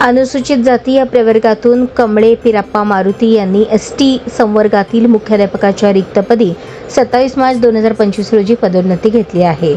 अनुसूचित जाती या प्रवर्गातून कमळे पिराप्पा मारुती यांनी एस टी संवर्गातील मुख्याध्यापकाच्या रिक्तपदी सत्तावीस मार्च दोन हजार पंचवीस रोजी पदोन्नती घेतली आहे.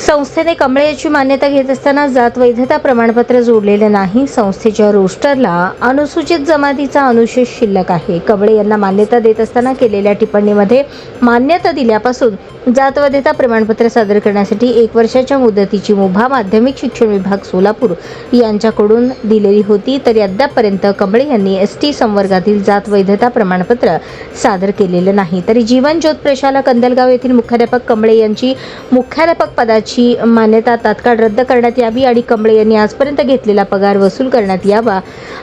संस्थेने कमळे याची मान्यता घेत असताना जात वैधता प्रमाणपत्र जोडलेले नाही. संस्थेच्या रोस्टरला अनुसूचित जमातीचा अनुशेष शिल्लक आहे. कमळे यांना मान्यता देत असताना केलेल्या टिप्पणीमध्ये मान्यता दिल्यापासून जात वैधता प्रमाणपत्र सादर करण्यासाठी एक वर्षाच्या मुदतीची मुभा माध्यमिक शिक्षण विभाग सोलापूर यांच्याकडून दिलेली होती. तरी अद्यापपर्यंत कमळे यांनी एस टी संवर्गातील जात वैधता प्रमाणपत्र सादर केलेलं नाही. तरी जीवनज्योत प्रशाला कंदलगाव येथील मुख्याध्यापक कमळे यांची मुख्याध्यापक पदाची मान्यता तात्काळ रद्द करण्यात यावी आणि कंबळे यांनी आजपर्यंत घेतलेला पगार वसूल करण्यात यावा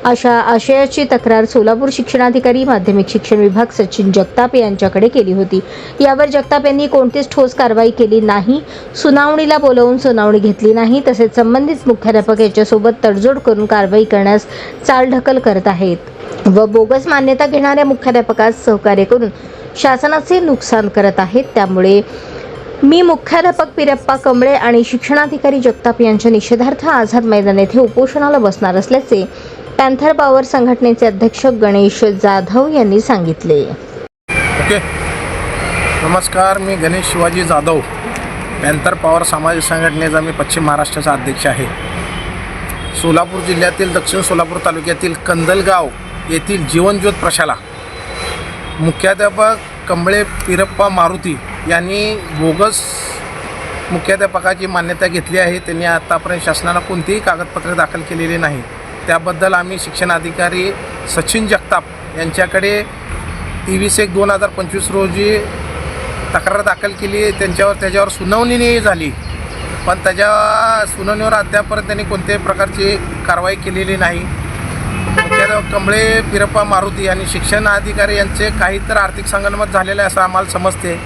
अशा आशयाची तक्रार सोलापूर शिक्षणाधिकारी माध्यमिक शिक्षण विभाग सचिन जगताप यांच्याकडे केली होती. यावर जगताप यांनी कोणतीच ठोस कारवाई केली नाही. सुनावणीला बोलवून सुनावणी घेतली नाही तसेच संबंधित मुख्याध्यापक याच्यासोबत तडजोड करून कारवाई करण्यास चालढकल करत आहेत. व बोगस मान्यता घेणाऱ्या मुख्याध्यापकास सहकार्य करून शासनाचे नुकसान करत आहेत. त्यामुळे मी मुख्याध्यापक पिरप्पा कमळे आणि शिक्षणाधिकारी जगताप यांच्या निषेधार्थ आझाद मैदान येथे उपोषणाला बसणार असल्याचे पॅन्थर पॉवर संघटनेचे अध्यक्ष गणेश जाधव यांनी सांगितले. ओके. नमस्कार मी गणेश शिवाजी जाधव. पॅन्थर पॉवर समाज संघटनेचा मी पश्चिम महाराष्ट्राचा अध्यक्ष आहे. सोलापूर जिल्ह्यातील दक्षिण सोलापूर तालुक्यातील कंदलगाव येथील जीवनज्योत प्रशाला मुख्याध्यापक कंबळे पिरप्पा मारुती यांनी बोगस मुख्याध्यापकाची मान्यता घेतली आहे. त्यांनी आतापर्यंत शासनानं कोणतीही कागदपत्रे दाखल केलेली नाही. त्याबद्दल आम्ही शिक्षणाधिकारी सचिन जगताप यांच्याकडे तेवीस एक दोन हजार पंचवीस रोजी तक्रार दाखल केली. त्यांच्यावर त्याच्यावर सुनावणी झाली. पण त्याच्या सुनावणीवर अद्यापर्यंत त्यांनी कोणत्याही प्रकारची कारवाई केलेली नाही. मुख्याध्यापक कंबळे पिरप्पा मारुती आणि शिक्षण अधिकारी यांचे काही तर आर्थिक संगनमत झालेलं आहे असं आम्हाला समजते.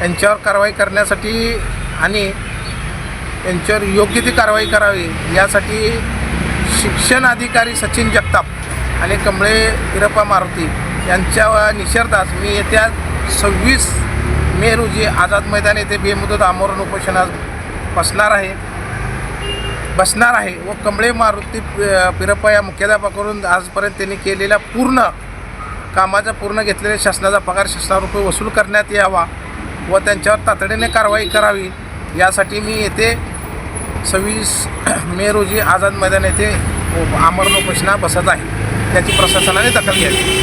यांच्यावर कारवाई करण्यासाठी आणि यांच्यावर योग्य ती कारवाई करावी यासाठी शिक्षण अधिकारी सचिन जगताप आणि कमळे पिरप्पा मारुती यांच्या निषेधास मी येत्या सव्वीस मे रोजी आझाद मैदान येथे बेमुदत आमरण उपोषणास बसणार आहे. बसणार आहे व कमळे मारुती पिरप्पा या मुख्याध्यापकाकडून आजपर्यंत त्यांनी केलेल्या पूर्ण कामाचा पूर्ण घेतलेल्या शासनाचा पगार शासनारुपये वसूल करण्यात यावा. व त्यांच्यावर तातडीने कारवाई करावी यासाठी मी येथे सव्वीस मे रोजी आझाद मैदान येथे आमरण उपोषणा बसत आहे. त्याची प्रशासनाने दखल घ्यावी.